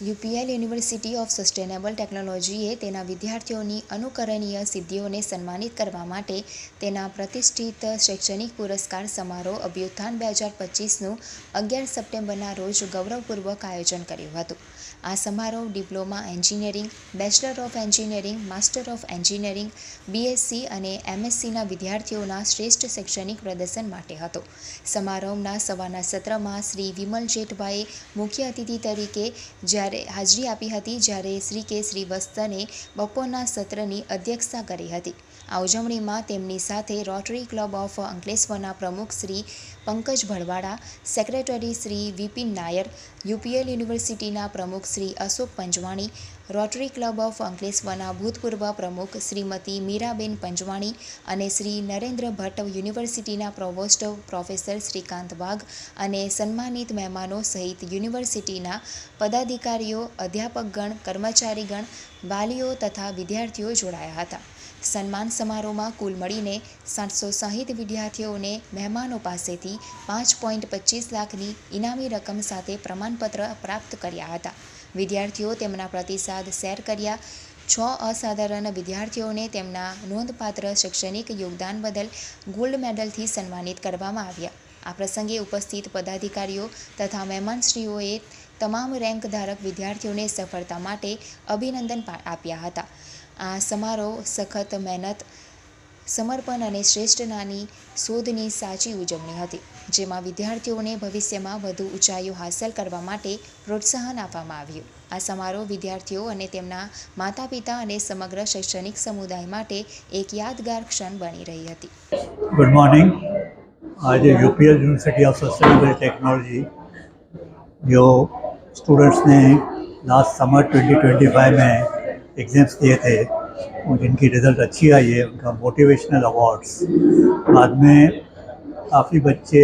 UPL university of sustainable ટેકનોલોજીએ તેના વિદ્યાર્થીઓની અનુકરણીય સિદ્ધિઓને સન્માનિત કરવા માટે તેના પ્રતિષ્ઠિત શૈક્ષણિક પુરસ્કાર સમારોહ અભ્યુત્થાન બે હજાર પચીસનું અગિયાર સપ્ટેમ્બરના રોજ ગૌરવપૂર્વક આયોજન કર્યું હતું. આ સમારોહ diploma engineering, bachelor of engineering, master of engineering, BSc અને એમએસસીના વિદ્યાર્થીઓના શ્રેષ્ઠ શૈક્ષણિક પ્રદર્શન માટે હતો. સમારોહના સવારના સત્રમાં શ્રી વિમલ જેઠભાઈએ મુખ્ય અતિથિ તરીકે જ્યારે હાજરી આપી હતી જ્યારે શ્રી કે શ્રીવસ્તને બપોરના સત્રની અધ્યક્ષતા કરી હતી. આ ઉજવણીમાં તેમની સાથે રોટરી ક્લબ ઓફ અંકલેશ્વરના પ્રમુખ શ્રી પંકજ ભળવાડા સેક્રેટરી શ્રી વિપિન નાયર, યુપીએલ યુનિવર્સિટીના પ્રમુખ Shri Ashok Panjwani Rotary club of અંકલેશ્વરના ભૂતપૂર્વ પ્રમુખ શ્રીમતી મીરાબેન પંજવાણી અને શ્રી નરેન્દ્ર ભટ્ટ યુનિવર્સિટીના પ્રોવોસ્ટ પ્રોફેસર શ્રીકાંત વાઘ અને સન્માનિત મહેમાનો સહિત યુનિવર્સિટીના પદાધિકારીઓ, અધ્યાપકગણ, કર્મચારીગણ, વાલીઓ તથા વિદ્યાર્થીઓ જોડાયા હતા. સન્માન સમારોહમાં કુલ મળીને સાતસો સાહીઠ વિદ્યાર્થીઓને મહેમાનો પાસેથી પાંચ પોઈન્ટ પચીસ લાખની ઇનામી રકમ સાથે પ્રમાણપત્ર પ્રાપ્ત કર્યા હતા. વિદ્યાર્થીઓ તેમના પ્રતિસાદ શેર કર્યા. છ અસાધારણ વિદ્યાર્થીઓને તેમના નોંધપાત્ર શૈક્ષણિક યોગદાન બદલ ગોલ્ડ મેડલથી સન્માનિત કરવામાં આવ્યા. આ પ્રસંગે ઉપસ્થિત પદાધિકારીઓ તથા મહેમાનશ્રીઓએ તમામ રેન્ક ધારક વિદ્યાર્થીઓને સફળતા માટે અભિનંદન આપ્યા હતા. આ સમારોહ સખત મહેનત સમર્પણ અને શ્રેષ્ઠ નાની શોધની સાચી ઉજવણી હતી જેમાં વિદ્યાર્થીઓને ભવિષ્યમાં વધુ ઊંચાઈઓ હાંસલ કરવા માટે પ્રોત્સાહન આપવામાં આવ્યું આ સમારોહ વિદ્યાર્થીઓ અને તેમના માતા પિતા અને સમગ્ર શૈક્ષણિક સમુદાય માટે એક યાદગાર ક્ષણ બની રહી હતી गुड मॉर्निंग आज UPL university of sustainable technology जो स्टूडेंट्स ने लास्ट समर 2025 में एग्ज़ाम्स दिए थे और जिनकी रिज़ल्ट अच्छी आई है, उनका मोटिवेशनल अवार्ड्स बाद में काफ़ी बच्चे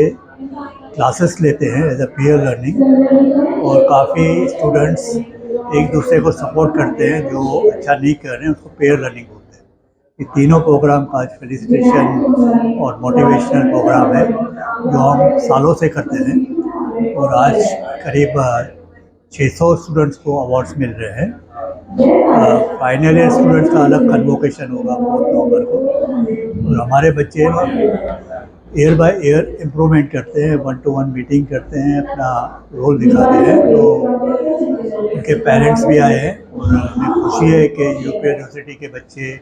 क्लासेस लेते हैं एज अ पीयर लर्निंग और काफ़ी स्टूडेंट्स एक दूसरे को सपोर्ट करते हैं जो अच्छा नहीं कर रहे हैं, उसको पेयर लर्निंग बोलते हैं। ये तीनों प्रोग्राम का आज फेलिसिटेशन और मोटिवेशनल प्रोग्राम है, जो हम सालों से करते हैं और आज करीब 600 स्टूडेंट्स को अवार्ड्स मिल रहे हैं। फाइनल ईयर स्टूडेंट्स का अलग कन्वोकेशन होगा फोर्थ नवंबर को। और हमारे बच्चे ईयर बाय ईयर इम्प्रूवमेंट करते हैं वन टू वन मीटिंग करते हैं, अपना रोल दिखाते हैं। तो उनके पेरेंट्स भी आए हैं और हमें खुशी है कि यूपी यूनिवर्सिटी के बच्चे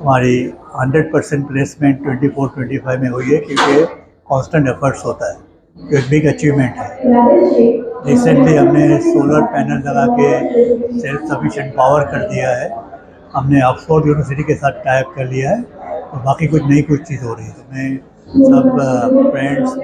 हमारी 100 परसेंट प्लेसमेंट 24 25 में हुई है, क्योंकि कांस्टेंट एफर्ट्स होता है एक बिग अचीवमेंट है। रिसेंटली हमने सोलर पैनल लगा के सेल्फ सफिशेंट पावर कर दिया है। हमने ऑक्सफोर्ड यूनिवर्सिटी के साथ टाइप कर लिया है। और बाकी कुछ नई कुछ चीज़ हो रही है। तो मैं सब फ्रेंड्स